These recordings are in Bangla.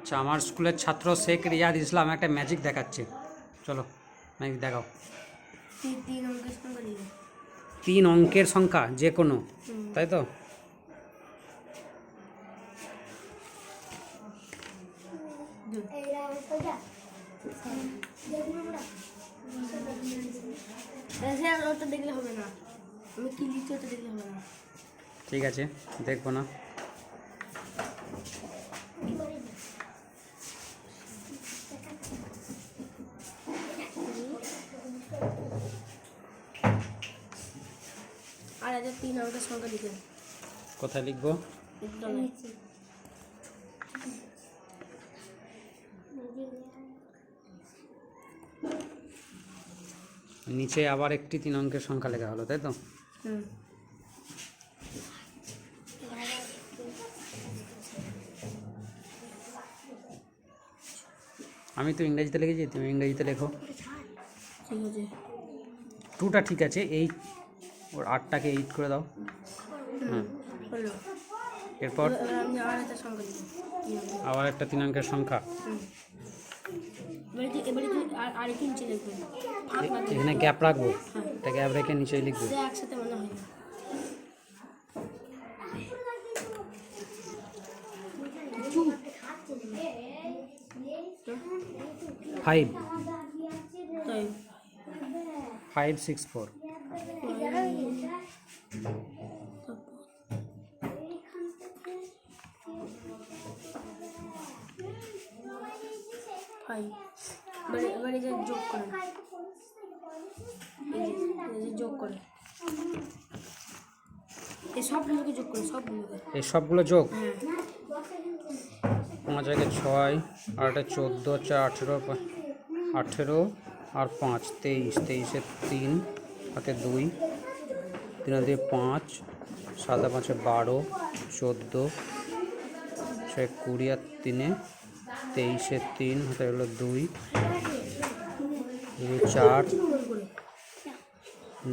আচ্ছা আমার স্কুলের ছাত্র শেখ রিয়াদ ইসলাম একটা ম্যাজিক দেখাচ্ছে। চলো ম্যাজিক দেখাও। তিন অঙ্কের সংখ্যা যে কোনো তাই তো? সে আর ওটা দেখলে হবে না। আমি কি লিখছি ওটা দেখলে হবে না। ঠিক আছে দেখব না। আর একটা তিন অঙ্কের সংখ্যা কোথায় লিখব? নিচে। আবার একটি তিন অঙ্কের সংখ্যা লেখা হলো তাই তো? হুম। আমি তো ইংরেজিতে লিখেছি তুমি ইংরেজিতে লেখো। ঠিক আছে। টুটা ঠিক আছে এইট ওর আটটাকে এইট করে দাও। হুম। এরপর। আবার একটা তিন অঙ্কের সংখ্যা। এখানে গ্যাপ রাখব। এটা গ্যাপ রেখে নিচে লিখব। Five five six four five এবারে এবারে যে যোগ করেন এই যে যোগ করে। এই সবগুলোকে যোগ করে সবগুলোকে। এই সবগুলো যোগ? হ্যাঁ। পাঁচ আগে ছয় আর একটা চোদ্দ চার আঠেরো আঠেরো আর পাঁচ তেইশ। তেইশে তিন হাতে দুই। তিন দিয়ে পাঁচ। সাদা পাঁচে বারো চোদ্দ। ছয় কুড়ি আর তিনে তেইশে তিন হাতে হলো দুই। দুই চার গোল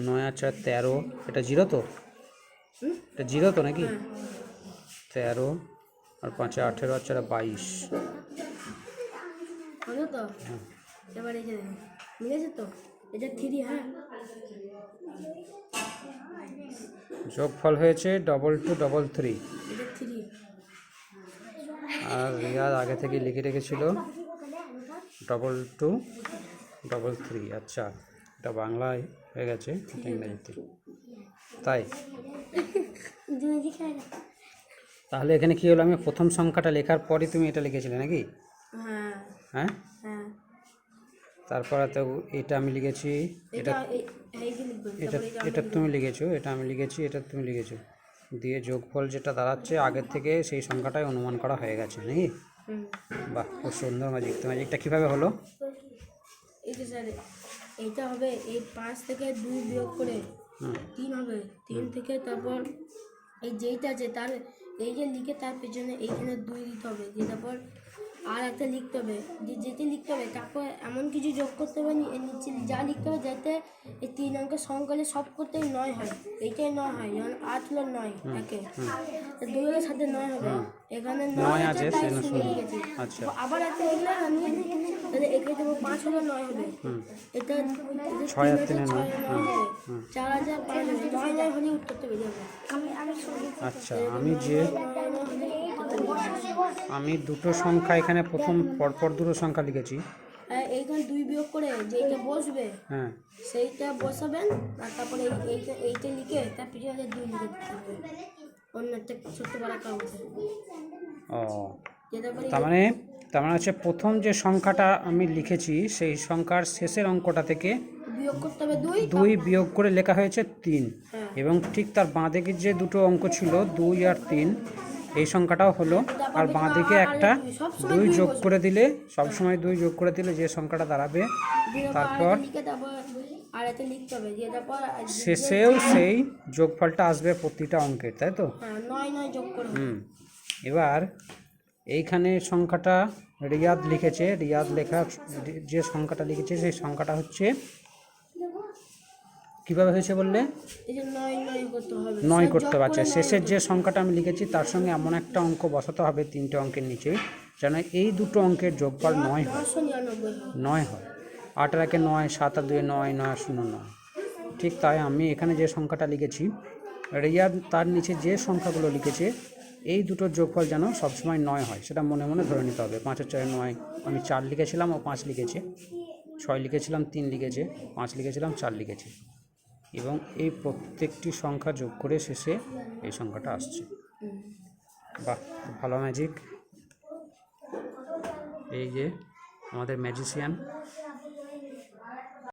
নয় আর চার তেরো। এটা জিরো তো? এটা জিরো তো নাকি? হ্যাঁ তেরো আর পাঁচে আঠেরো আর চারে বাইশ। তো? এবার মিলেছে তো? এটা থ্রি হ্যাঁ? যোগফল হয়েছে ডবল টু ডবল থ্রি আর রিয়াদ আগে থেকে লিখে রেখেছিল। ডবল টু ডবল থ্রি আচ্ছা এটা বাংলায় হয়ে গেছে ইংরেজিতে তাই? তাহলে এখানে কি হলো? আমি প্রথম সংখ্যাটা লেখার পরই তুমি এটা লিখেছিলে নাকি? হ্যাঁ। হ্যাঁ? হ্যাঁ। তারপরে তো এটা আমি লিখেছি এটা এটা এটা তুমি লিখেছো এটা আমি লিখেছি এটা তুমি লিখেছো। দিয়ে যোগফল যেটা দাঁড়াচ্ছে আগের থেকে সেই সংখ্যাটাই অনুমান করা হয়ে গেছে নাকি? বাহ খুব সুন্দর ম্যাজিক তো ম্যাজিকটা কীভাবে হলো? এই যে স্যার এইটা হবে এই পাঁচ থেকে দুই বিয়োগ করে তিন হবে। তিন থেকে তারপর এই যেইটা আছে তার এই যে লিখে তার পেছনে এইখানে দুই দিতে হবে। দিয়ে তারপর আর একটা লিখতে হবে। যে যেতে লিখতে হবে তারপর এমন কিছু যোগ করতে হবে নি- নিচে যা লিখতে হবে যাতে এই তিন অঙ্কের সংখ্যালে সব করতেই নয় হয়। এইটাই নয় হয় যেমন আট হলো নয় একে। তো দুইয়ের সাথে নয় হবে। এখানে নয় আছে, তাই। লিখেছি আচ্ছা। আবার একটা লিখলে আমি তাহলে একে দেবো পাঁচ হলো নয় হবে। এটা ছয় আর তিন নয়। হবে। চার হাজার পাঁচ হাজার নয় নয় হলেই উত্তরটা বেরিয়ে যাবে। আচ্ছা আমি যে আমি দুটো সংখ্যা এখানে প্রথম পরপর দুটো সংখ্যা লিখেছি। এইখানে দুই বিয়োগ করে যেইটা বসবে হ্যাঁ। সেইটা বসাবেন আর তারপরে এইটা এইটা লিখে তার পিছনে দুই লিখে অন্য একটা ছোট্ট বড় কাগজে ও। তার মানে তার মানে হচ্ছে প্রথম যে সংখ্যাটা আমি লিখেছি সেই সংখ্যার শেষের অঙ্কটা থেকে বিয়োগ করতে হবে দুই দুই বিয়োগ করে লেখা হয়েছে তিন। হ্যাঁ। এবং ঠিক তার বাঁ যে দুটো অঙ্ক ছিল দুই আর তিন এই সংখ্যাটাও হলো। আর বাঁ দিকে একটা দুই যোগ করে দিলে সব সময় দুই যোগ করে দিলে যে সংখ্যাটা দাঁড়াবে, তারপর শেষেও সেই যোগফলটা আসবে প্রতিটা অঙ্কের, তাই তো? হুম। এবার এইখানে সংখ্যাটা রিয়াদ লিখেছে, রিয়াদ লেখা যে সংখ্যাটা লিখেছে, সেই সংখ্যাটা হচ্ছে কীভাবে হয়েছে বললে? নয় করতে পারছে শেষের যে সংখ্যাটা আমি লিখেছি তার সঙ্গে এমন একটা অঙ্ক বসাতে হবে তিনটে অঙ্কের নিচে যেন এই দুটো অঙ্কের যোগফল নয় হয়। নয় হয়। আট আর একে নয় সাত আর দুয়ে নয় নয় শূন্য নয়। ঠিক তাই আমি এখানে যে সংখ্যাটা লিখেছি রিয়া তার নিচে যে সংখ্যাগুলো লিখেছে এই দুটোর যোগফল যেন সবসময় নয় হয় সেটা মনে মনে ধরে নিতে হবে। পাঁচের ছয় নয় আমি চার লিখেছিলাম ও পাঁচ লিখেছে। ছয় লিখেছিলাম তিন লিখেছে পাঁচ লিখেছিলাম চার লিখেছে। এবং এই প্রত্যেকটি সংখ্যা যোগ করে শেষে এই সংখ্যাটা আসছে। বাহ ভালো ম্যাজিক এই যে আমাদের ম্যাজিশিয়ান